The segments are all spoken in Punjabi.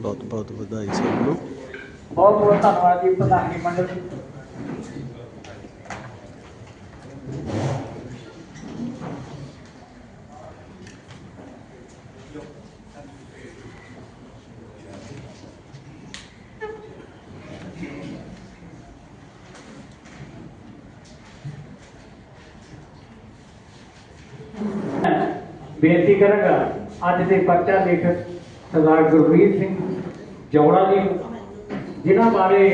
ਬਹੁਤ ਬਹੁਤ ਵਧਾਈ ਸਭ ਨੂੰ ਬਹੁਤ ਬਹੁਤ ਧੰਨਵਾਦ ਜੀ ਪ੍ਰਧਾਨੀ ਮੰਡਲ ਬੇਨਤੀ ਕਰਾਂਗਾ, ਅੱਜ ਦੇ ਪਰਚਾ ਲੇਖਕ ਸਰਦਾਰ ਗੁਰਵੀਰ ਸਿੰਘ ਜੌੜਾ ਜੀ ਜਿਨ੍ਹਾਂ ਬਾਰੇ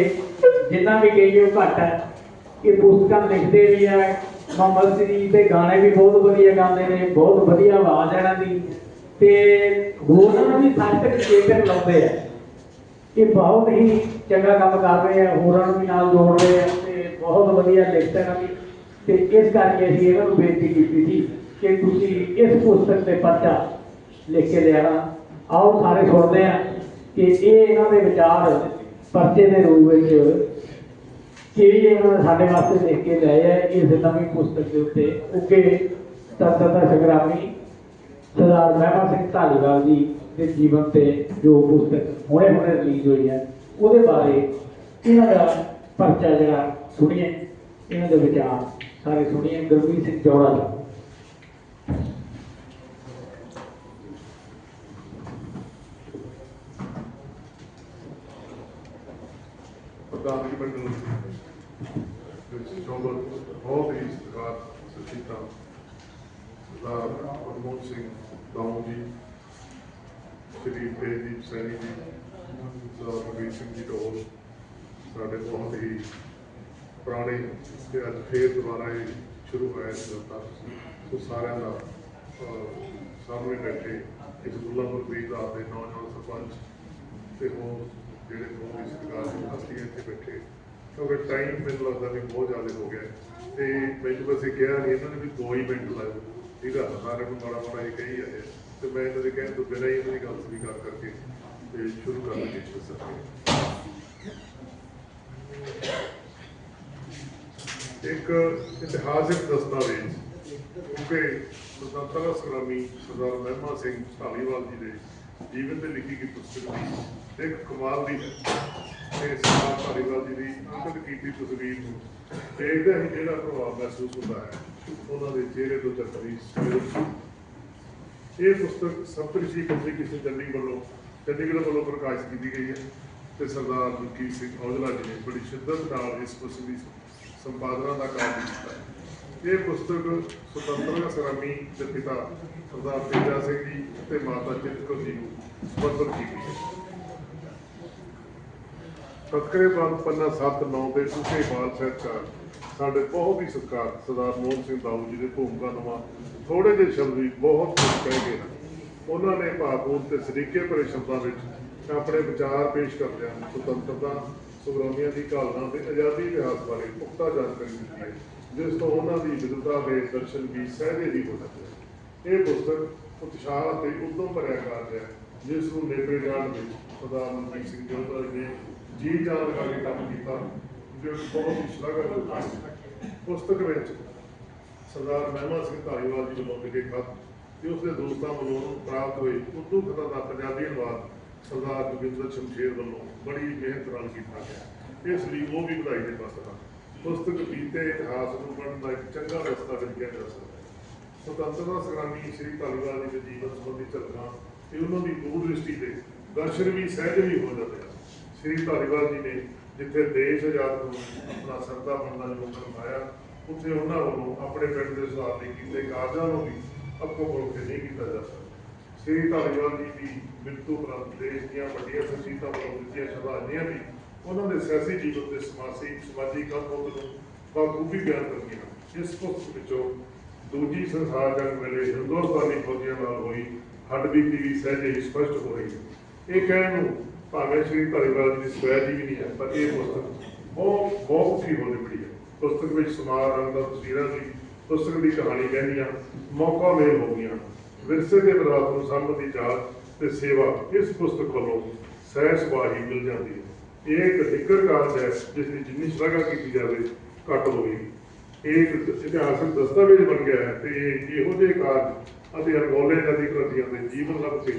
ਜਿੰਨਾ ਵੀ ਕਹੀਏ ਉਹ ਘੱਟ ਹੈ, ਇਹ ਪੁਸਤਕਾਂ ਲਿਖਦੇ ਵੀ ਆ ਮੁਹੰਮਦ ਸਰੀ ਦੇ ਗਾਣੇ ਵੀ ਬਹੁਤ ਵਧੀਆ ਗਾਉਂਦੇ ਨੇ, ਬਹੁਤ ਵਧੀਆ ਆਵਾਜ਼ ਹੈ ਇਹਨਾਂ ਦੀ, ਤੇ ਹੋਰਾਂ ਨੂੰ ਵੀ ਸਾਰਥਕ ਚੇਤਨ ਲਾਉਂਦੇ ਆ, ਇਹ ਬਹੁਤ ਹੀ ਚੰਗਾ ਕੰਮ ਕਰ ਰਹੇ ਆ, ਹੋਰਾਂ ਨੂੰ ਵੀ ਨਾਲ ਜੋੜ ਰਹੇ ਆ, ਤੇ ਬਹੁਤ ਵਧੀਆ ਲਿਖਤਾਂ ਵੀ ਇਹਨਾਂ ਤੇ ਇਸ ਕਰਕੇ ਅਸੀਂ ਇਹਨਾਂ ਨੂੰ ਬੇਨਤੀ ਕੀਤੀ ਸੀ। ਕਿ ਤੁਸੀਂ ਇਸ ਪੁਸਤਕ ਤੇ ਪਰਚਾ ਲਿਖ ਕੇ ਲਿਆਣਾ ਆਓ ਸਾਰੇ ਸੁਣਦੇ ਆ ਕਿ ਇਹ ਇਹਨਾਂ ਦੇ ਵਿਚਾਰ ਪਰਚੇ ਦੇ ਰੂਪ ਵਿੱਚ ਕੀ ਇਹਨਾਂ ਨੇ ਸਾਡੇ ਵਾਸਤੇ ਲਿਖ ਕੇ ਲਏ ਆ, ਇਸ ਨਵੀਂ ਪੁਸਤਕ ਦੇ ਉੱਤੇ। ਉੱਗੇ ਤਤਤਾ ਸੰਗਰਾਮੀ ਸਰਦਾਰ ਮਹਿਮਾ ਸਿੰਘ ਧਾਲੀਵਾਲ ਜੀ ਦੇ ਜੀਵਨ ਤੇ ਜੋ ਪੁਸਤਕ ਹੁਣੇ ਹੁਣੇ ਰਿਲੀਜ਼ ਹੋਈ ਹੈ, ਉਹਦੇ ਬਾਰੇ ਇਹਨਾਂ ਦਾ ਪਰਚਾ ਜਿਹੜਾ ਸੁਣੀਏ, ਇਹਨਾਂ ਦੇ ਵਿਚਾਰ ਸਾਰੇ ਸੁਣੀਏ। ਗੁਰਮੀਤ ਸਿੰਘ ਜੌੜਾ ਜੀ। ਪ੍ਰਧਾਨਗੀ ਮੰਡਲ ਵਿੱਚ ਬਹੁਤ ਹੀ ਸਤਿਕਾਰ ਸਚਿਤਾ ਸਰਦਾਰ ਮਨਮੋਹਨ ਸਿੰਘ ਦਾਊ ਜੀ ਸ਼੍ਰੀ ਤੇਜਦੀਪ ਸੈਣੀ ਜੀ ਸਰਦਾਰ ਰਵੀਰ ਸਿੰਘ ਜੀ ਢੋਲ ਸਾਡੇ ਬਹੁਤ ਹੀ ਪੁਰਾਣੇ ਤੇ ਅੱਜ ਫੇਰ ਦੁਬਾਰਾ ਇਹ ਸ਼ੁਰੂ ਹੋਇਆ ਇਸ ਦਾ ਸੋ ਸਾਰਿਆਂ ਦਾ ਸਾਹਮਣੇ ਬੈਠੇ ਇਸ ਗੁਲਾਮਪੁਰ ਬੀਜ ਦਾ ਦੇ ਨੌਜਵਾਨ ਸਰਪੰਚ ਤੇ ਉਹ ਜਿਹੜੇ ਦੋ ਇਸ ਪ੍ਰਕਾਰ ਬੈਠੇ। ਕਿਉਂਕਿ ਟਾਈਮ ਮੈਨੂੰ ਲੱਗਦਾ ਵੀ ਬਹੁਤ ਜ਼ਿਆਦਾ ਹੋ ਗਿਆ। ਤੇ ਮੈਨੂੰ ਬਸ ਇਹ ਕਿਹਾ ਨਹੀਂ ਇਹਨਾਂ ਨੇ ਵੀ ਦੋ ਹੀ ਮਿੰਟ ਲਾਇਓ। ਠੀਕ ਆ ਸਾਰਿਆਂ ਨੂੰ ਮਾੜਾ ਮਾੜਾ ਇਹ ਕਹੀ ਆਏ ਤੇ ਮੈਂ ਇਹਨਾਂ ਦੇ ਕਹਿਣ ਤੋਂ ਬਿਨਾਂ ਹੀ ਇਹਨਾਂ ਦੀ ਗੱਲ ਸਵੀਕਾਰ ਕਰਕੇ ਤੇ ਸ਼ੁਰੂ ਕਰ ਲਈਏ ਇਸ ਸੱਚੇ ਇੱਕ ਇਤਿਹਾਸਿਕ ਦਸਤਾਵੇਜ਼ ਕਿਉਂਕਿ ਸੁਤੰਤਰਤਾ ਸੰਗਰਾਮੀ ਸਰਦਾਰ ਮਹਿਮਾ ਸਿੰਘ ਢਾਲੀਵਾਲ ਜੀ ਦੇ ਜੀਵਨ ਤੇ ਲਿਖੀ ਗਈ ਪੁਸਤਕ ਇੱਕ ਕਮਾਲ ਦੀ ਹੈ ਤੇ ਸਰਦਾਰ ਢਾਲੀਵਾਲ ਜੀ ਦੀ ਅੰਕਿਤ ਕੀਤੀ ਤਸਵੀਰ ਨੂੰ ਦੇਖਦੇ ਹੀ ਜਿਹੜਾ ਪ੍ਰਭਾਵ ਮਹਿਸੂਸ ਹੁੰਦਾ ਹੈ, ਉਹਨਾਂ ਦੇ ਚਿਹਰੇ ਤੋਂ ਚੱਕਰੀ ਇਹ ਪੁਸਤਕ ਸਪਤਰਿਸ਼ੀ ਕੰਪਨੀ ਕਿਸੇ ਚੰਡੀਗੜ੍ਹ ਵੱਲੋਂ ਚੰਡੀਗੜ੍ਹ ਵੱਲੋਂ ਪ੍ਰਕਾਸ਼ਿਤ ਕੀਤੀ ਗਈ ਹੈ ਤੇ ਸਰਦਾਰ ਮਲਕੀਤ ਸਿੰਘ ਔਜਲਾ ਜੀ ਨੇ ਬੜੀ ਸ਼ਿੱਦਤ ਨਾਲ ਇਸ ਪੁਸਤਕ ਦੀ ਸੰਪਾਦਨਾ ਦਾ ਕੰਮ ਕੀਤਾ ਹੈ। ਇਹ ਪੁਸਤਕ ਸੁਤੰਤਰਤਾ ਸਰਾਮੀ ਦੇ ਪਿਤਾ ਸਰਦਾਰ ਤੇਜਾ ਸਿੰਘ ਜੀ ਤੇ ਮਾਤਾ ਚਿਤਕਰ ਜੀ ਨੂੰ ਸਮਰਪਿਤ ਕੀਤੀ ਹੈ। ਤਤਕਰੇ ਬੰਦ ਪੰਨਾ 7 9 ਦੇ ਸੁਖੇ ਬਾਲ ਸਾਹਿਤਕਾਰ ਸਾਡੇ ਬਹੁਤ ਹੀ ਸਤਿਕਾਰ ਸਰਦਾਰ ਮੋਹਨ ਸਿੰਘ ਦਾਊ ਜੀ ਦੇ ਭੂਮਿਕਾ ਨਵਾਂ ਥੋੜੇ ਜਿਹੇ ਸ਼ਬਦ ਵੀ ਬਹੁਤ ਕੁਝ ਕਹਿ ਗਏ ਹਨ। ਉਹਨਾਂ ਨੇ ਭਾਵਪੂਰਨ ਤੇ ਸਰੀਕੇ ਭਰੇ ਸ਼ਬਦਾਂ ਵਿੱਚ ਆਪਣੇ ਵਿਚਾਰ ਪੇਸ਼ ਕਰਦਿਆਂ ਸੁਤੰਤਰਤਾ, ਸੰਗਰਾਮੀਆਂ ਦੀ ਘਾਲਣਾ ਤੇ ਆਜ਼ਾਦੀ ਇਤਿਹਾਸ ਬਾਰੇ ਪੁਖਤਾ ਜਾਣਕਾਰੀ ਦਿੱਤੀ ਹੈ, ਜਿਸ ਤੋਂ ਉਹਨਾਂ ਦੀ ਵਿਦਵਤਾ ਦੇ ਦਰਸ਼ਨ ਵੀ ਸਹਿਜੇ ਹੀ ਹੋ ਸਕਦੇ ਇਹ ਪੁਸਤਕ ਉਤਸ਼ਾਹ ਤੇ ਉਦਮ ਭਰਿਆ ਕਾਰਜ ਹੈ ਜਿਸ ਨੂੰ ਨੇਪਰੇ ਜਾਣ ਵਿੱਚ ਸਰਦਾਰ ਮਨਜੀਤ ਸਿੰਘ ਜੋਧਾ ਜੀ ਨੇ ਜੀ ਜਾਨ ਲਗਾ ਕੇ ਕੰਮ ਕੀਤਾ, ਜੋ ਬਹੁਤ ਹੀ ਸ਼ਲਾਘਾਯੋਗ ਹੈ ਪੁਸਤਕ ਵਿੱਚ ਸਰਦਾਰ ਮਹਿਮਾ ਸਿੰਘ ਧਾਲੀਵਾਲ ਜੀ ਵੱਲੋਂ ਲਿਖੇ ਖਤ, ਤੇ ਉਸਦੇ ਦੋਸਤਾਂ ਵੱਲੋਂ ਪ੍ਰਾਪਤ ਹੋਏ ਉਰਦੂ ਖਤਾਂ ਦਾ ਪੰਜਾਬੀ ਅਨੁਵਾਦ ਸਰਦਾਰ ਜੋਗਿੰਦਰ ਸ਼ਮਸ਼ੇਰ ਵੱਲੋਂ ਬੜੀ ਮਿਹਨਤ ਨਾਲ ਕੀਤਾ ਗਿਆ। ਇਸ ਲਈ ਉਹ ਵੀ ਵਧਾਈ ਦੇ ਪਾਤਰ ਹਨ। ਪੁਸਤਕ ਬੀਤੇ ਇਤਿਹਾਸ ਨੂੰ ਪੜ੍ਹਨ ਦਾ ਇੱਕ ਚੰਗਾ ਰਸਤਾ ਵਿਖਿਆ ਜਾ ਸਕਦਾ ਹੈ। ਸੁਤੰਤਰਤਾ ਸੰਗਰਾਮੀ ਸ੍ਰੀ ਧਾਲੀਵਾਲ ਜੀ ਦੇ ਜੀਵਨ ਸੰਬੰਧੀ ਝਲਕਾਂ, ਤੇ ਉਹਨਾਂ ਦੀ ਦੂਰ ਦ੍ਰਿਸ਼ਟੀ ਦੇ ਦਰਸ਼ਨ ਵੀ ਸਹਿਜ ਵੀ ਹੋ ਜਾਂਦੇ ਹਨ। ਸ੍ਰੀ ਧਾਰੀਵਾਲ ਜੀ ਨੇ ਜਿੱਥੇ ਦੇਸ਼ ਆਜ਼ਾਦ ਨੂੰ ਆਪਣਾ ਸਰਦਾ ਬਣਨਾ ਜੋ ਕਰਵਾਇਆ ਉੱਥੇ ਉਹਨਾਂ ਵੱਲੋਂ ਆਪਣੇ ਪਿੰਡ ਦੇ ਸੁਧਾਰ ਲਈ ਕੀਤੇ ਕਾਰਜਾਂ ਨੂੰ ਵੀ ਅੱਗੋਂ ਮੁੜ ਕੇ ਨਹੀਂ ਕੀਤਾ ਜਾ ਸਕਦਾ। ਸ੍ਰੀ ਧਾਲੀਵਾਲ ਜੀ ਦੀ ਮ੍ਰਿਤੂ ਉਪਰੰਤ ਦੇਸ਼ ਦੀਆਂ ਵੱਡੀਆਂ ਸ਼ਖਸੀਅਤਾਂ ਵੱਲੋਂ ਦਿੱਤੀਆਂ ਸ਼ਰਧਾਂਜਲੀਆਂ ਵੀ ਉਹਨਾਂ ਦੇ ਸਿਆਸੀ ਜੀਵਨ ਦੇ ਸਮਾਜੀ ਸਮਾਜੀ ਕੰਮ ਨੂੰ ਬਾਖੂਬੀ ਬਿਆਨ ਕਰਦੀਆਂ ਇਸ ਪੁਸਤਕ ਵਿੱਚੋਂ ਦੂਜੀ ਸੰਸਾਰ ਜੰਗ ਵੇਲੇ ਹਿੰਦੁਸਤਾਨੀ ਫੌਜੀਆਂ ਨਾਲ ਹੋਈ ਹੱਡਬੀਤੀ ਵੀ ਸਹਿਜੇ ਸਪਸ਼ਟ ਹੋ ਰਹੀ ਹੈ। ਇਹ ਕਹਿਣ ਨੂੰ ਭਾਵੇਂ ਸ਼੍ਰੀ ਧਾਲੀਵਾਲ ਦੀ ਸਵੈ ਜੀ ਹੈ, ਪਰ ਇਹ ਪੁਸਤਕ ਬਹੁਤ ਬਹੁਤ ਹੀ ਹੋ ਨਿਬੜੀ ਹੈ। ਪੁਸਤਕ ਵਿੱਚ ਸਮਾਰ ਰੰਗ ਦਾ ਤਸਵੀਰਾਂ ਸੀ। ਪੁਸਤਕ ਦੀ ਕਹਾਣੀ ਕਹਿੰਦੀਆਂ ਮੌਕਾ ਮੇਲ ਹੋ ਗਈਆਂ ਵਿਰਸੇ ਦੇ ਵਿਰਾਸਤ ਨੂੰ ਸਾਂਭਣ ਦੀ ਜਾਂਚ ਤੇ ਸੇਵਾ ਇਸ ਪੁਸਤਕ ਵੱਲੋਂ ਸਹਿ ਸੁਭਾਅ ਹੀ ਮਿਲ ਜਾਂਦੀ ਹੈ। ਇਹ ਇੱਕ ਟਿੱਕਰ ਕਾਰਜ ਹੈ, ਜਿਸ ਦੀ ਜਿੰਨੀ ਸ਼ਲਾਘਾ ਕੀਤੀ ਜਾਵੇ, ਘੱਟ ਹੋਵੇਗੀ। ਇਹ ਇੱਕ ਇਤਿਹਾਸਕ ਦਸਤਾਵੇਜ਼ ਬਣ ਗਿਆ ਹੈ ਤੇ ਇਹੋ ਜਿਹੇ ਕਾਰਜ ਅਤੇ ਅਰਗੋਲੇ ਆਦਿ ਕ੍ਰਾਂਤੀਆਂ ਦੇ ਜੀਵਨ ਲੱਭ ਕੇ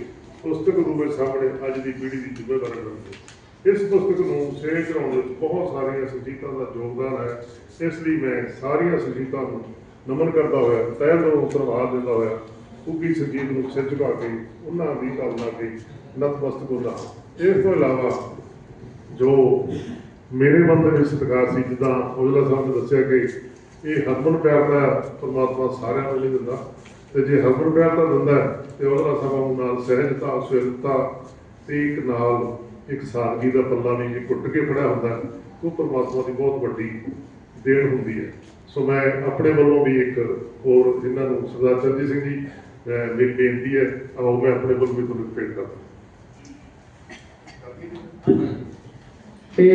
ਪੁਸਤਕ ਨੂੰ ਵਿੱਚ ਸਾਹਮਣੇ ਅੱਜ ਦੀ ਪੀੜ੍ਹੀ ਦੀ ਜ਼ਿੰਮੇਵਾਰੀ ਬਣਦੀ ਇਸ ਪੁਸਤਕ ਨੂੰ ਸੇਧ ਕਰਾਉਣ ਵਿੱਚ ਬਹੁਤ ਸਾਰੀਆਂ ਸੰਗੀਤਾਂ ਦਾ ਯੋਗਦਾਨ ਹੈ। ਇਸ ਲਈ ਮੈਂ ਸਾਰੀਆਂ ਸੰਗੀਤਾਂ ਨੂੰ ਨਮਨ ਕਰਦਾ ਹੋਇਆ, ਤਹਿ ਦਿਲੋਂ ਧੰਨਵਾਦ ਦਿੰਦਾ ਹੋਇਆ ਉੱਗੀ ਸੰਗੀਤ ਨੂੰ ਸਿਰ ਝੁਕਾ ਕੇ, ਉਹਨਾਂ ਦੀ ਕਾਮਨਾ ਤੇ ਨਤਮਸਤਕ ਹੁੰਦਾ ਇਸ ਤੋਂ ਇਲਾਵਾ ਜੋ ਮੇਰੇ ਮਨ ਦੇ ਵਿੱਚ ਸਤਿਕਾਰ ਸੀ, ਜਿੱਦਾਂ ਔਜਲਾ ਸਾਹਿਬ ਨੇ ਦੱਸਿਆ ਕਿ ਇਹ ਹਰਮਨ ਪਿਆਰ ਦਾ ਪਰਮਾਤਮਾ ਸਾਰਿਆਂ ਨੂੰ ਨਹੀਂ ਦਿੰਦਾ। ਤੇ ਜੇ ਹਰਮਨ ਪਿਆਰ ਦਾ ਦਿੰਦਾ ਤੇ ਔਜਲਾ ਸਾਹਿਬ ਨਾਲ ਸਹਿਜਤਾ ਸੁਹਿਰਦਤਾ ਤੇ ਇੱਕ ਨਾਲ ਇੱਕ ਸਾਦਗੀ ਦਾ ਪੱਲਾ ਨਹੀਂ ਜੇ ਕੁੱਟ ਕੇ ਫੜਿਆ ਹੁੰਦਾ ਉਹ ਪਰਮਾਤਮਾ ਦੀ ਬਹੁਤ ਵੱਡੀ ਦੇਣ ਹੁੰਦੀ ਹੈ। ਸੋ ਮੈਂ ਆਪਣੇ ਵੱਲੋਂ ਵੀ ਇੱਕ ਹੋਰ ਇਹਨਾਂ ਨੂੰ ਸਰਦਾਰ ਚਰਨਜੀਤ ਸਿੰਘ ਜੀ ਅਹ ਮੇਰੀ ਬੇਨਤੀ ਹੈ, ਆਓ ਮੈਂ ਆਪਣੇ ਵੱਲੋਂ ਵੀ ਤੁਹਾਨੂੰ ਭੇਟ ਕਰਦਾ ਤੇ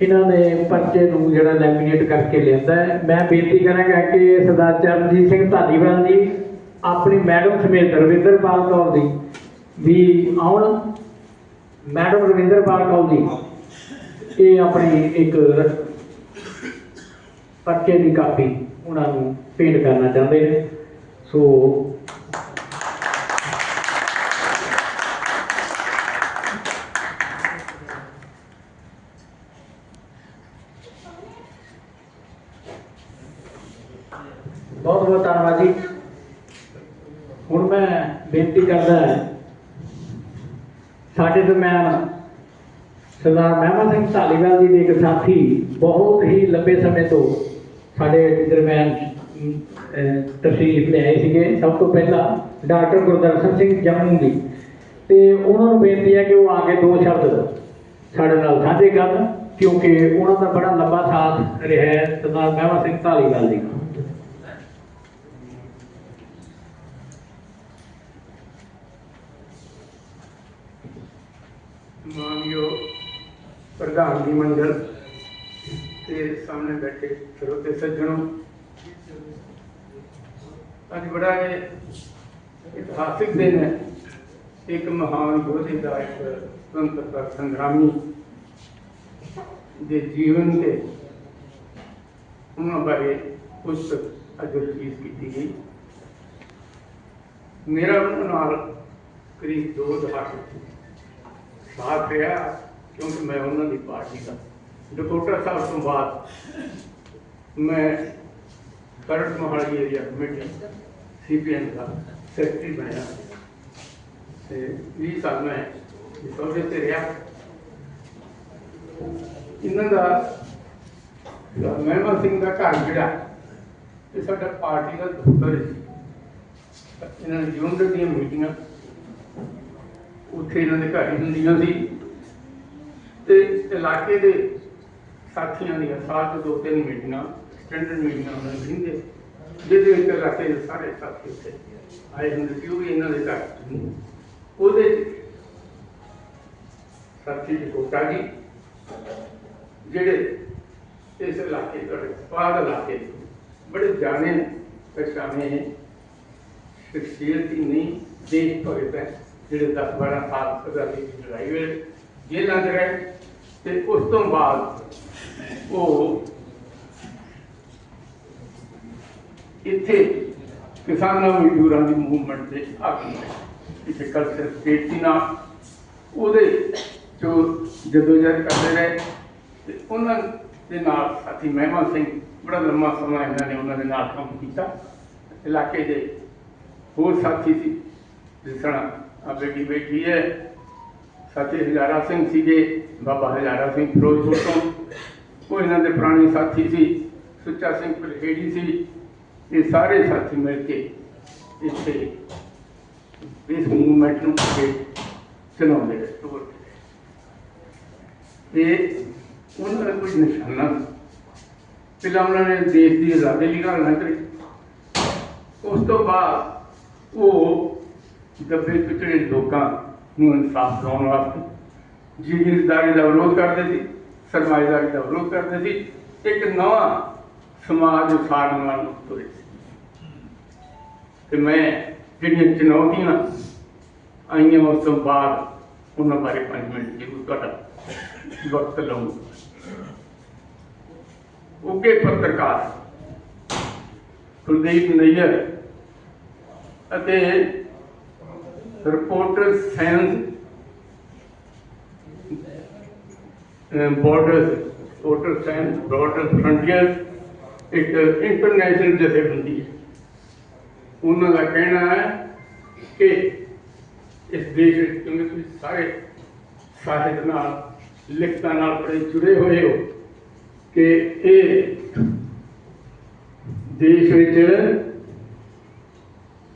ਇਹਨਾਂ ਨੇ ਪਰਚੇ ਨੂੰ ਜਿਹੜਾ ਲੈਮੀਨੇਟ ਕਰਕੇ ਲਿਆਂਦਾ ਹੈ। ਮੈਂ ਬੇਨਤੀ ਕਰਾਂਗਾ ਕਿ ਸਰਦਾਰ ਚਰਨਜੀਤ ਸਿੰਘ ਧਾਲੀਵਾਲ ਜੀ, ਆਪਣੀ ਮੈਡਮ ਸਮੇਤ ਰਵਿੰਦਰ ਪਾਲ ਕੌਰ ਜੀ ਵੀ ਆਉਣ। ਮੈਡਮ ਰਵਿੰਦਰ ਪਾਲ ਕੌਰ ਜੀ, ਇਹ ਆਪਣੀ ਇੱਕ ਪਰਚੇ ਦੀ ਕਾਪੀ ਉਹਨਾਂ ਨੂੰ ਭੇਟ ਕਰਨਾ ਚਾਹੁੰਦੇ ਨੇ। ਸੋ ਬਹੁਤ ਬਹੁਤ ਧੰਨਵਾਦ ਜੀ ਹੁਣ ਮੈਂ ਬੇਨਤੀ ਕਰਦਾ ਸਾਡੇ ਦਰਮਿਆਨ ਸਰਦਾਰ ਮਹਿਮਾ ਸਿੰਘ ਧਾਲੀਵਾਲ ਜੀ ਦੇ ਇੱਕ ਸਾਥੀ ਬਹੁਤ ਹੀ ਲੰਬੇ ਸਮੇਂ ਤੋਂ ਸਾਡੇ ਦਰਮਿਆਨ ਅਮ, ਅਹ, ਤਸ਼ਰੀਫ ਲਿਆਏ ਸੀਗੇ। ਸਭ ਤੋਂ ਪਹਿਲਾਂ ਡਾਕਟਰ ਗੁਰਦਰਸ਼ਨ ਸਿੰਘ ਜੰਮੂ ਜੀ। ਤੇ ਉਹਨਾਂ ਨੂੰ ਬੇਨਤੀ ਹੈ ਕਿ ਉਹ ਆ ਕੇ ਦੋ ਸ਼ਬਦ ਸਾਡੇ ਨਾਲ ਸਾਂਝੇ ਕਰਨ ਕਿਉਂਕਿ ਉਹਨਾਂ ਦਾ ਬੜਾ ਲੰਬਾ ਸਾਥ ਰਿਹਾ ਹੈ ਸਰਦਾਰ ਮਹਿਮਾ ਸਿੰਘ ਧਾਲੀਵਾਲ ਜੀ ਦਾ ਮਾਨਯੋਗ ਪ੍ਰਧਾਨ ਦੀ ਮੰਡਲ ਤੇ ਸਾਹਮਣੇ ਬੈਠੇ ਸਰੋਤੇ ਸੱਜਣੋ। ਅੱਜ ਬੜਾ ਇਹ ਇਤਿਹਾਸਿਕ ਦਿਨ ਹੈ। ਇੱਕ ਮਹਾਨ ਯੋਧੇ ਦਾ ਇੱਕ ਸੁਤੰਤਰਤਾ ਸੰਗਰਾਮੀ ਦੇ ਜੀਵਨ ਤੇ ਉਹਨਾਂ ਬਾਰੇ ਕੁਝ ਅੱਜ ਰਿਲੀਜ਼ ਕੀਤੀ ਗਈ। ਮੇਰਾ ਉਹਨਾਂ ਨਾਲ ਕਰੀਬ ਦੋ ਦਹਾਕੇ ਸਾਥ ਰਿਹਾ ਕਿਉਂਕਿ ਮੈਂ ਉਹਨਾਂ ਦੀ ਪਾਰਟੀ ਦਾ ਡਕੋਟਾ ਸਾਹਿਬ ਤੋਂ ਬਾਅਦ ਮੈਂ ਕਰਟ ਮਹਾਲੀ ਏਰੀਆ ਕਮੇਟੀ ਸੀਪੀਐਨ ਦਾ ਸੈਕਟਰੀ ਬਣਿਆ। ਤੇ 20 ਸਾਲ ਮੈਂ ਇਸ ਅਹੁਦੇ ਤੇ ਰਿਹਾ। ਇਹਨਾਂ ਦਾ ਮਹਿਮਾ ਸਿੰਘ ਦਾ ਘਰ ਜਿਹੜਾ, ਇਹ ਸਾਡਾ ਪਾਰਟੀ ਦਾ ਦਫ਼ਤਰ ਸੀ ਇਹਨਾਂ ਨੇ ਯੂਨਿਟ ਦੀਆਂ ਮੀਟਿੰਗਾਂ, ਉੱਥੇ ਇਹਨਾਂ ਦੇ ਘਰ ਹੀ ਹੁੰਦੀਆਂ ਸੀ। ਤੇ ਇਲਾਕੇ ਦੇ ਸਾਥੀਆਂ ਦੀਆਂ ਸਾਲ ਤੋਂ ਦੋ ਤਿੰਨ ਮੀਟਿੰਗਾਂ ਸਟੈਂਡਰਡ ਮੀਟਿੰਗਾਂ ਉਹਨਾਂ ਦੇ ਹੁੰਦੇ ਜਿਹਦੇ ਵਿੱਚ ਇਲਾਕੇ ਦੇ ਸਾਰੇ ਸਾਥੀ ਉੱਥੇ ਆਏ ਹੁੰਦੇ ਸੀ, ਉਹ ਵੀ ਇਹਨਾਂ ਦੇ ਘਰ ਉਹਦੇ ਸਾਥੀ ਕੋਟਾ ਜੀ, ਜਿਹੜੇ ਇਸ ਇਲਾਕੇ ਦੇ ਸਵਾਦ ਇਲਾਕੇ ਬੜੇ ਜਾਣੇ ਪਛਾਣੇ ਸ਼ਖਸੀਅਤ ਹੀ ਨਹੀਂ, ਦੇਸ਼ ਭਗਤ ਹੈ, ਜਿਹੜੇ 10 12 ਸਾਲ ਆਜ਼ਾਦੀ ਦੀ ਲੜਾਈ ਵੇਲੇ ਜੇਲ੍ਹਾਂ 'ਚ ਰਹੇ। ਤੇ ਉਸ ਤੋਂ ਬਾਅਦ ਉਹ ਇੱਥੇ ਕਿਸਾਨਾਂ ਮਜ਼ਦੂਰਾਂ ਦੀ ਮੂਵਮੈਂਟ ਦੇ ਆਗੂ ਹੈ ਇੱਥੇ ਕਲਚਰ ਸਟੇਟ ਸੀ ਨਾ। ਉਹਦੇ ਜੋ ਜਦੋਂ ਜਦ ਕਰਦੇ ਰਹੇ ਤੇ ਉਹਨਾਂ ਦੇ ਨਾਲ ਸਾਥੀ ਮਹਿਮਾ ਸਿੰਘ, ਬੜਾ ਲੰਮਾ ਸਮਾਂ ਇਹਨਾਂ ਨੇ ਉਹਨਾਂ ਦੇ ਨਾਲ ਕੰਮ ਕੀਤਾ। ਇਲਾਕੇ ਦੇ ਹੋਰ ਸਾਥੀ ਸੀ, ਜਿਸ ਤਰ੍ਹਾਂ ਆ ਬੇਟੀ ਬੈਠੀ ਹੈ ਸਾਥੀ ਹਜ਼ਾਰਾ ਸਿੰਘ ਸੀਗੇ, ਬਾਬਾ ਹਜ਼ਾਰਾ ਸਿੰਘ ਫਿਰੋਜ਼ਪੁਰ ਤੋਂ ਉਹ ਇਹਨਾਂ ਦੇ ਪੁਰਾਣੇ ਸਾਥੀ ਸੀ, ਸੁੱਚਾ ਸਿੰਘ ਪਲਹੇੜੀ ਸੀ। ਇਹ ਸਾਰੇ ਸਾਥੀ ਮਿਲ ਕੇ ਇੱਥੇ ਇਸ ਮੂਵਮੈਂਟ ਨੂੰ ਅੱਗੇ ਚਲਾਉਂਦੇ ਰਹੇ। ਤੋਰ ਤੇ ਉਹਨਾਂ ਦਾ ਕੋਈ ਨਿਸ਼ਾਨਾ ਨਹੀਂ। ਪਹਿਲਾਂ ਉਹਨਾਂ ਨੇ ਦੇਸ਼ ਦੀ ਆਜ਼ਾਦੀ ਲਈ ਗੱਲ ਕਰੀ। ਉਸ ਤੋਂ ਬਾਅਦ ਉਹ ਦੱਬੇ ਪਿਛੜੇ ਲੋਕਾਂ ਨੂੰ ਇਨਸਾਫ ਦਿਵਾਉਣ ਵਾਸਤੇ। ਜ਼ਿਮੀਂਦਾਰੀ ਦਾ ਵਿਰੋਧ ਕਰਦੇ ਸੀ, ਸਰਮਾਏਦਾਰੀ ਦਾ ਵਿਰੋਧ ਕਰਦੇ ਸੀ, ਇੱਕ ਨਵਾਂ ਸਮਾਜ ਉਸਾਰਨ ਵੱਲ ਤੁਰੇ ਸੀ। ਤੇ ਮੈਂ ਜਿਹੜੀਆਂ ਚੁਣੌਤੀਆਂ ਆਈਆਂ ਉਸ ਤੋਂ ਬਾਅਦ ਉਹਨਾਂ ਬਾਰੇ ਪੰਜ ਮਿੰਟ ਜ਼ਰੂਰ ਤੁਹਾਡਾ ਵਕਤ ਲਵਾਂਗਾ ਉੱਗੇ ਪੱਤਰਕਾਰ ਕੁਲਦੀਪ ਨਈਅਰ ਅਤੇ reporter science borders reporter science border frontier ਇੱਕ ਇੰਟਰਨੈਸ਼ਨਲ ਜਥੇਬੰਦੀ ਹੈ ਉਹਨਾਂ ਦਾ ਕਹਿਣਾ ਹੈ ਕਿ ਇਸ ਦੇਸ਼ ਵਿੱਚ ਕਿਉਂਕਿ ਤੁਸੀਂ ਸਾਰੇ ਸਾਹਿਤ ਨਾਲ ਲਿਖਤਾਂ ਨਾਲ ਬੜੇ ਜੁੜੇ ਹੋਏ ਹੋ ਕਿ ਇਹ ਦੇਸ਼ ਵਿੱਚ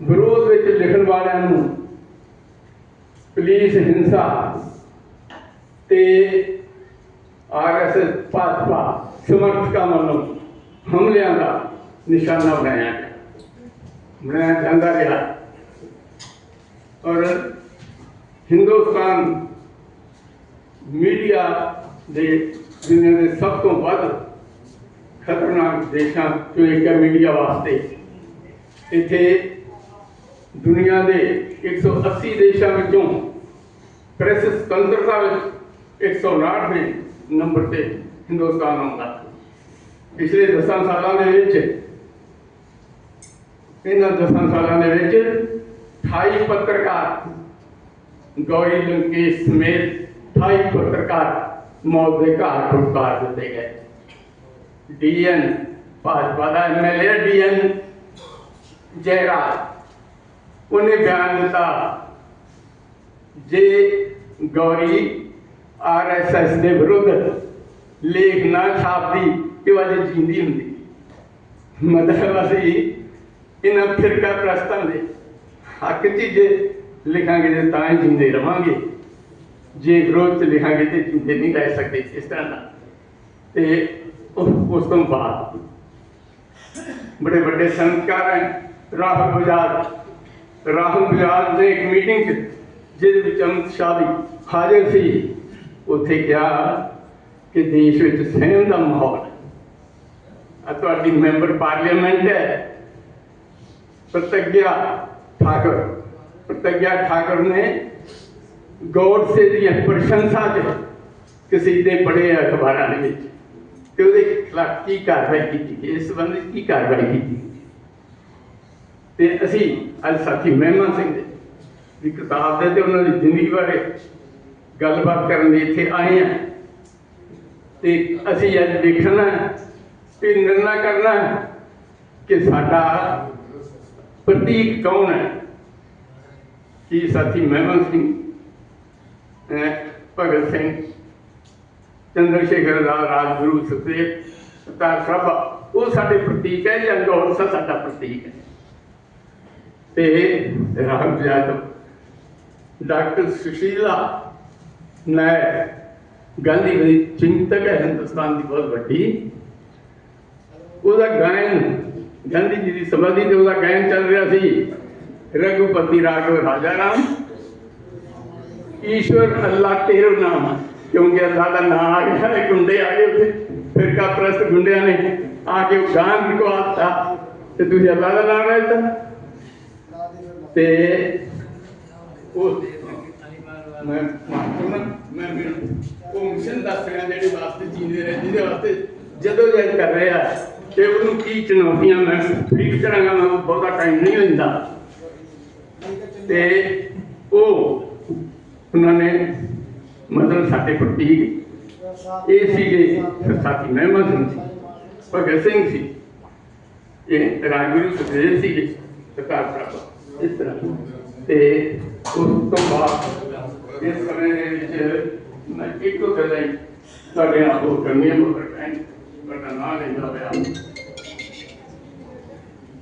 ਵਿਰੋਧ ਵਿੱਚ ਲਿਖਣ ਵਾਲਿਆਂ ਨੂੰ ਪੁਲਿਸ ਹਿੰਸਾ ਤੇ ਆਰਐਸਐਸ ਭਾਜਪਾ ਸਮਰਥਕਾਂ ਵੱਲੋਂ ਹਮਲਿਆਂ ਦਾ ਨਿਸ਼ਾਨਾ ਬਣਾਇਆ ਗਿਆ। ਬਣਾਇਆ ਜਾਂਦਾ ਰਿਹਾ। ਔਰ ਹਿੰਦੁਸਤਾਨ ਮੀਡੀਆ ਦੇ ਦੁਨੀਆ ਦੇ ਸਭ ਤੋਂ ਵੱਧ ਖਤਰਨਾਕ ਦੇਸ਼ਾਂ ਚੋਂ ਇੱਕ ਹੈ ਮੀਡੀਆ ਵਾਸਤੇ। ਇੱਥੇ ਦੁਨੀਆ ਦੇ 180 ਦੇਸ਼ਾਂ ਵਿੱਚੋਂ ਪ੍ਰੈਸ ਸੁਤੰਤਰਤਾ ਵਿੱਚ 159ਵੇਂ ਨੰਬਰ ਤੇ ਹਿੰਦੁਸਤਾਨ ਆਉਂਦਾ ਪਿਛਲੇ 10 ਸਾਲਾਂ ਦੇ ਵਿੱਚ ਇਹਨਾਂ 10 ਸਾਲਾਂ ਦੇ ਵਿੱਚ 28 ਪੱਤਰਕਾਰ ਗੌਰੀ ਲੰਕੇਸ਼ ਸਮੇਤ 28 ਪੱਤਰਕਾਰ ਮੌਤ ਦੇ ਘਾਟ ਉਤਾਰ ਦਿੱਤੇ ਗਏ ਡੀਐਨ ਭਾਜਪਾ ਦਾ ਐਮਐਲਏ ਡੀਐਨ ਜੈਰਾਜ ਉਹਨੇ ਬਿਆਨ ਦਿੱਤਾ ਜੇ ਗੌਰੀ ਆਰਐਸਐਸ ਦੇ ਵਿਰੁੱਧ ਲੇਖ ਨਾ ਛਾਪਦੀ ਤੇ ਉਹ ਅੱਜ ਜਿੰਦੀ ਹੁੰਦੀ। ਮਤਲਬ ਅਸੀਂ ਇਹਨਾਂ ਫਿਰਕਾ ਪ੍ਰਸਤਾਂ ਦੇ ਹੱਕ 'ਚ ਲਿਖਾਂਗੇ ਤੇ ਤਾਂ ਹੀ ਜਿੰਦੇ ਰਵਾਂਗੇ। ਜੇ ਵਿਰੋਧ 'ਚ ਲਿਖਾਂਗੇ ਤੇ ਜਿੰਦੇ ਨਹੀਂ ਰਹਿ ਸਕਦੇ ਇਸ ਤਰ੍ਹਾਂ ਦਾ ਤੇ ਉਸ ਤੋਂ ਬਾਅਦ ਬੜੇ ਵੱਡੇ ਸੰਸਕਾਰ ਹੈ ਰਾਹੁਲ ਬਜਾਜ ਰਾਹੁਲ ਬਜਾਜ ਨੇ ਇੱਕ ਮੀਟਿੰਗ 'ਚ ਜਿਹਦੇ ਵਿੱਚ ਅਮਿਤ ਸ਼ਾਹ ਵੀ ਹਾਜ਼ਰ ਸੀ, ਉੱਥੇ ਕਿਹਾ ਕਿ ਦੇਸ਼ ਵਿੱਚ ਸਹਿਮ ਦਾ ਮਾਹੌਲ ਆ ਤੁਹਾਡੀ ਮੈਂਬਰ ਪਾਰਲੀਮੈਂਟ ਹੈ। ਪ੍ਰਤਗਿਆ ਠਾਕੁਰ ਪ੍ਰਤਗਿਆ ਠਾਕੁਰ ਨੇ ਗੋਡਸੇ ਦੀ ਪ੍ਰਸ਼ੰਸਾ ਚ ਕਿਸੇ ਦੇ ਬੜੇ ਅਖਬਾਰਾਂ ਦੇ ਵਿੱਚ ਤੇ ਉਹਦੇ ਖਿਲਾਫ ਕੀ ਕਾਰਵਾਈ ਕੀਤੀ ਇਸ ਸੰਬੰਧ ਕੀ ਕਾਰਵਾਈ ਕੀਤੀ ਤੇ ਅਸੀਂ ਅੱਜ ਸਾਥੀ ਮਹਿਮਾ ਸਿੰਘ ਦੀ ਕਿਤਾਬ ਦੇ ਤੇ ਉਹਨਾਂ ਦੀ ਜ਼ਿੰਦਗੀ ਬਾਰੇ ਗੱਲਬਾਤ ਕਰਨ ਲਈ ਇੱਥੇ ਆਏ ਹਾਂ। ਤੇ ਅਸੀਂ ਅੱਜ ਦੇਖਣਾ ਤੇ ਨਿਰਣਾ ਕਰਨਾ ਕਿ ਸਾਡਾ ਪ੍ਰਤੀਕ ਕੌਣ ਹੈ? ਕੀ ਸਾਥੀ ਮਹਿਮਨ ਸਿੰਘ ਭਗਤ ਸਿੰਘ ਚੰਦਰ ਸ਼ੇਖਰ ਦਾ ਰਾਜਗੁਰੂ ਸਤਿ ਸਰਦਾਰ ਸਾਹਿਬ ਉਹ ਸਾਡੇ ਪ੍ਰਤੀਕ ਹੈ ਜਾਂ ਗੌਰ ਸਾਡਾ ਪ੍ਰਤੀਕ ਹੈ? ਤੇ ਰਾਮ ਜਾਤ ਡਾਕਟਰ ਸੁਸ਼ੀਲਾ ਨਾਇਰ ਗਾਂਧੀ ਦੀ ਚਿੰਤਕ ਹੈ, ਹਿੰਦੁਸਤਾਨ ਦੀ ਬਹੁਤ ਵੱਡੀ। ਉਹਦਾ ਗਾਇਨ, ਗਾਂਧੀ ਜੀ ਦੀ ਸਮਾਧੀ ਤੇ ਉਹਦਾ ਗਾਇਨ ਚੱਲ ਰਿਹਾ ਸੀ। ਰਘੁਪਤੀ ਰਾਘਵ ਰਾਜਾ ਰਾਮ ਈਸ਼ਵਰ ਅੱਲਾ ਤੇਰਾ ਨਾਮ। ਕਿਉਂਕਿ ਅੱਲਾ ਦਾ ਨਾਮ ਆ ਗਿਆ ਇਹ ਗੁੰਡੇ ਆ ਗਏ ਉੱਥੇ। ਫਿਰਕਾ ਪ੍ਰਸਤ ਗੁੰਡਿਆਂ ਨੇ ਆ ਕੇ ਉਹ ਗਾਨ ਰਿਕਵਾਤਾ ਤੇ ਤੁਸੀਂ ਅੱਲਾ ਦਾ ਨਾਮ ਲੈ ਤੇ ਉਹ ਮੈਂ ਮਾਤਮਾ ਮੈਂ ਉਹ ਮਿਸ਼ਨ ਦੱਸ ਜਿਹੜੇ ਵਾਸਤੇ ਜੀਂਦੇ ਰਹੇ ਜਿਹਦੇ ਵਾਸਤੇ ਜਦੋਂ ਜਦ ਕਰ ਰਿਹਾ ਤੇ ਉਹਨੂੰ ਕੀ ਚੁਣੌਤੀਆਂ ਮੈਂ ਠੀਕ ਕਰਾਂਗਾ, ਮੈਂ ਬਹੁਤਾ ਟਾਈਮ ਨਹੀਂ ਹੁੰਦਾ ਤੇ ਉਹ ਉਹਨਾਂ ਨੇ ਮਤਲਬ ਸਾਡੇ ਪ੍ਰਤੀਕ ਇਹ ਸੀਗੇ ਸਾਥੀ ਮਹਿਮਾ ਸਿੰਘ ਸੀ ਭਗਤ ਸਿੰਘ ਸੀ ਇਹ ਰਾਜਗੁਰੂ ਸੁਖਦੇਵ ਸੀਗੇ, ਸਰਕਾਰ ਪ੍ਰਾਪਤ ਇਸ ਤਰ੍ਹਾਂ। ਤੇ ਉਸ ਤੋਂ ਬਾਅਦ ਇਸ ਸਮੇਂ ਦੇ ਵਿੱਚ ਮੈਂ ਇੱਕੋ ਗੱਲ ਹੀ ਤੁਹਾਡੇ ਉਹ ਕਰਨੀ ਮਗਰ ਟਾਈਮ ਬੜਾ ਨਾ ਲੈਂਦਾ ਹੋਇਆ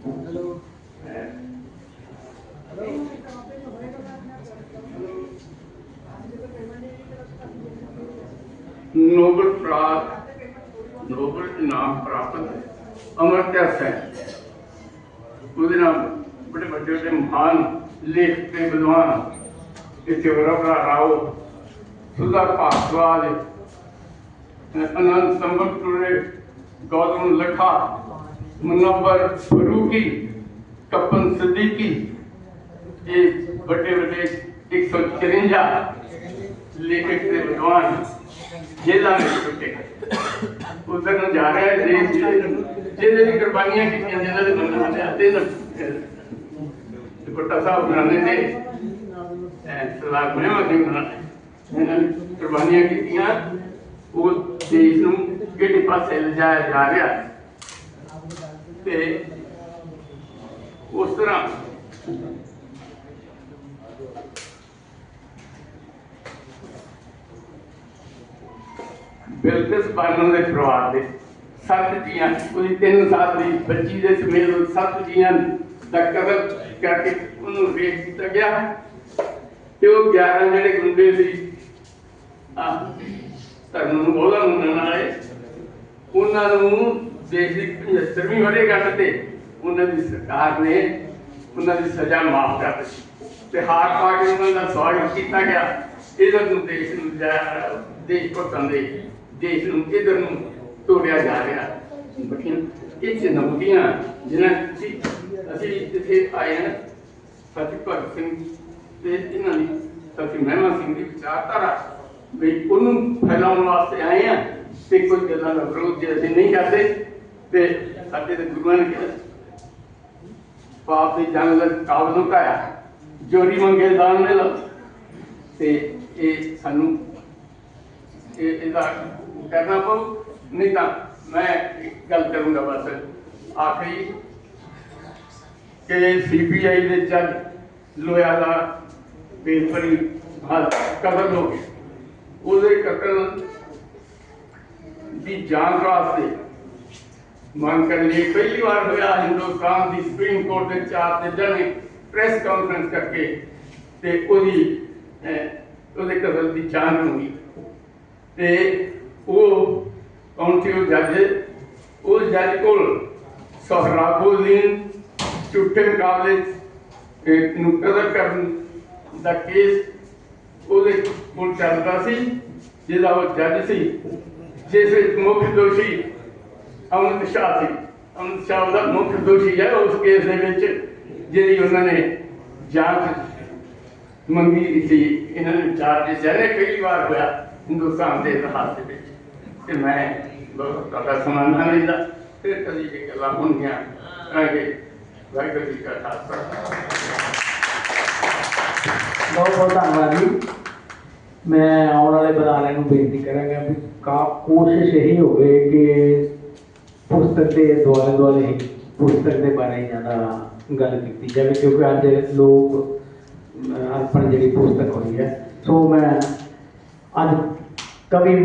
ਹੈਲੋ ਨੋਬਲ ਪ੍ਰਾਪਤ, ਨੋਬਲ ਇਨਾਮ ਪ੍ਰਾਪਤ ਅਮਰਤਿਆ ਸੈਨ। ਉਹਦੇ ਨਾਲ ਬੜੇ ਵੱਡੇ ਵੱਡੇ ਮਹਾਨ ਲੇਖ ਤੇ ਵਿਦਵਾਨ ਇੱਥੇ ਵਰਵਰਾ ਰਾਓ ਸੁਧਾ ਭਾਰਦਵਾਜ ਅਨੰਤ ਸੰਬਤਪੁਰੇ ਗੌਤਮ ਲਖਾ ਮੁਨੱਵਰ ਫਰੂਕੀ ਕਪਨ ਸਿੱਦੀਕੀ ਇਹ ਵੱਡੇ ਵੱਡੇ 154 ਲੇਖਕ ਤੇ ਵਿਦਵਾਨ ਜੇਲਾਂ ਵਿੱਚ ਟੁੱਟੇ ਉਧਰ ਨੂੰ ਜਾ ਰਿਹਾ ਹੈ ਦੇਸ਼ ਜਿਹਦੇ ਦੀ ਕੁਰਬਾਨੀਆਂ ਕੀਤੀਆਂ ਜਿਹਨਾਂ ਦੇ ਮੰਨਣ ਦੇ ਆਤੇ ਨਾ ਸਾਹਿਬ ਬਣਾਉਂਦੇ ਨੇ ਸਰਦਾਰ ਮਹਿਮਾ ਸਿੰਘ ਬਣਾ ਨੇ ਕੁਰਬਾਨੀਆਂ ਕੀਤੀਆਂ। ਉਹ ਦੇਸ਼ ਨੂੰ ਕਿਹੜੇ ਪਾਸੇ ਲਿਜਾਇਆ ਜਾ ਰਿਹਾ। ਤੇ ਉਸ ਤਰ੍ਹਾਂ ਬਿਲਕਿਸ ਬਾਨੋ ਦੇ ਪਰਿਵਾਰ ਦੇ ਸੱਤ ਜੀਆਂ, ਉਹਦੀ ਤਿੰਨ ਸਾਲ ਦੀ ਬੱਚੀ ਦੇ ਸਮੇਤ ਸੱਤ ਜੀਆਂ ਦਾ ਕਤਲ ਕਰਕੇ ਉਹਨੂੰ ਰੇਪ ਕੀਤਾ ਗਿਆ ਤੇ ਉਹ 11 ਜਿਹੜੇ ਗੁੰਡੇ ਸੀ, ਆ ਧਰਮ ਨੂੰ ਬੋਲਾ ਮੰਨਣ ਵਾਲੇ, ਉਹਨਾਂ ਨੂੰ ਦੇਸ਼ ਦੀ 75ਵੀਂ ਵਰ੍ਹੇਗੰਢ ਤੇ ਉਹਨਾਂ ਦੀ ਸਰਕਾਰ ਨੇ ਉਹਨਾਂ ਦੀ ਸਜ਼ਾ ਮਾਫ ਕਰ ਦਿੱਤੀ। ਤੇ ਹਾਰ ਪਾ ਕੇ ਉਹਨਾਂ ਦਾ ਸਵਾਗਤ ਕੀਤਾ ਗਿਆ, ਇਧਰ ਨੂੰ ਦੇਸ਼ ਨੂੰ ਜਾ- ਦੇਸ਼ ਭਗਤਾਂ ਦੇ ਦੇਸ਼ ਨੂੰ ਇਧਰ ਨੂੰ ਤੋੜਿਆ ਜਾ ਰਿਹਾ। ਬਖੀਆਂ ਇਹ ਚ ਨਮੂਦੀਆਂ ਜਿਨ੍ਹਾਂ ਅਸੀਂ ਇੱਥੇ ਆਏ ਹਾਂ ਸਾਥੀ ਭਗਤ ਸਿੰਘ ਤੇ ਇਹਨਾਂ ਦੀ ਸਾਥੀ ਮਹਿਮਾ ਸਿੰਘ ਦੀ ਵਿਚਾਰਧਾਰਾ ਵੀ ਉਹਨੂੰ ਫੈਲਾਉਣ ਵਾਸਤੇ ਆਏ ਆ ਤੇ ਕੋਈ ਗੱਲਾਂ ਦਾ ਵਿਰੋਧ ਜੇ ਅਸੀਂ ਨਹੀਂ ਕਰਦੇ ਤੇ ਸਾਡੇ ਦੇ ਗੁਰੂਆਂ ਨੇ ਕਿਹਾ, ਪਾਪ ਦੀ ਜੰਗ ਦਾ ਕਾਬਲ ਨੂੰ ਕਾਇਆ ਜੋਰੀ ਮੰਗੇ ਦਾਨ ਨੇ ਲਾ ਤੇ ਇਹ ਸਾਨੂੰ ਇਹ ਇਹਦਾ ਕਰਨਾ ਪਊ, ਨਹੀਂ ਤਾਂ ਮੈਂ ਗੱਲ ਕਰੂੰਗਾ ਬਸ, ਆਖਰੀ ਕਿ ਸੀਬੀਆਈ ਦੇ ਜੱਜ ਲੋਇਆ ਦਾ ਕਤਲ ਹੋ ਗਿਆ। ਉਹਦੇ ਕਤਲ ਦੀ ਜਾਂਚ ਵਾਸਤੇ ਮੰਗ ਕਰਨ ਲਈ ਪਹਿਲੀ ਵਾਰ ਹੋਇਆ ਹਿੰਦੁਸਤਾਨ ਦੀ ਸੁਪਰੀਮ ਕੋਰਟ ਦੇ ਚਾਰ ਜੱਜਾਂ ਨੇ ਪ੍ਰੈਸ ਕਾਨਫਰੰਸ ਕਰਕੇ ਤੇ ਉਹਦੀ ਉਹਦੇ ਕਤਲ ਦੀ ਜਾਂਚ ਹੋਈ। ਤੇ ਉਹ ਕੌਣ ਸੀ ਉਹ ਜੱਜ ਉਸ ਜੱਜ ਕੋਲ ਸਹਰਾਬੁਦੀਨ ਝੂਠੇ ਮੁਕਾਬਲੇ ਨੂੰ ਕਤਲ ਕਰਨ ਦਾ ਕੇਸ ਉਹਦੇ ਕੋਲ ਚੱਲਦਾ ਸੀ, ਜਿਹਦਾ ਉਹ ਜੱਜ ਸੀ, ਜਿਸ ਵਿੱਚ ਮੁੱਖ ਦੋਸ਼ੀ ਅਮਨਤ ਸ਼ਾਹ ਸੀ। ਅਮਨਤ ਸ਼ਾਹ ਦਾ ਮੁੱਖ ਦੋਸ਼ੀ ਹੈ ਉਸ ਕੇਸ ਦੇ ਵਿੱਚ, ਜਿਹੜੀ ਉਹਨਾਂ ਨੇ ਜਾਂਚ ਮੰਗੀ ਸੀ। ਇਹਨਾਂ ਨੇ ਚਾਰਜ ਜਿਹੜੇ ਪਹਿਲੀ ਵਾਰ ਹੋਇਆ ਹਿੰਦੁਸਤਾਨ ਦੇ ਇਤਿਹਾਸ ਦੇ ਵਿੱਚ। ਤੇ ਮੈਂ ਬਹੁਤ ਤੁਹਾਡਾ ਸਮਾਨ ਨਾ ਲੈਂਦਾ, ਫਿਰ ਕਦੀ ਇਹ ਗੱਲਾਂ ਹੋਣਗੀਆਂ। ਕਰਾਂਗੇ ਵਾਹਿਗੁਰੂ ਜੀ ਕਾ ਖਾਲਸਾ। ਬਹੁਤ ਬਹੁਤ ਧੰਨਵਾਦ ਜੀ। ਮੈਂ ਆਉਣ ਵਾਲੇ ਬਦਾਲਿਆਂ ਨੂੰ ਬੇਨਤੀ ਕਰਾਂਗਾ ਵੀ ਕਾ ਕੋਸ਼ਿਸ਼ ਇਹੀ ਹੋਵੇ ਕਿ ਪੁਸਤਕ ਦੇ ਦੁਆਲੇ ਦੁਆਲੇ ਹੀ ਪੁਸਤਕ ਦੇ ਬਾਰੇ ਜ਼ਿਆਦਾ ਗੱਲ ਕੀਤੀ ਜਾਵੇ ਕਿਉਂਕਿ ਅੱਜ ਲੋਕ ਅਹ, ਅਰਪਣ ਜਿਹੜੀ ਪੁਸਤਕ ਹੋਈ ਹੈ ਸੋ ਮੈਂ ਅੱਜ ਕਵੀ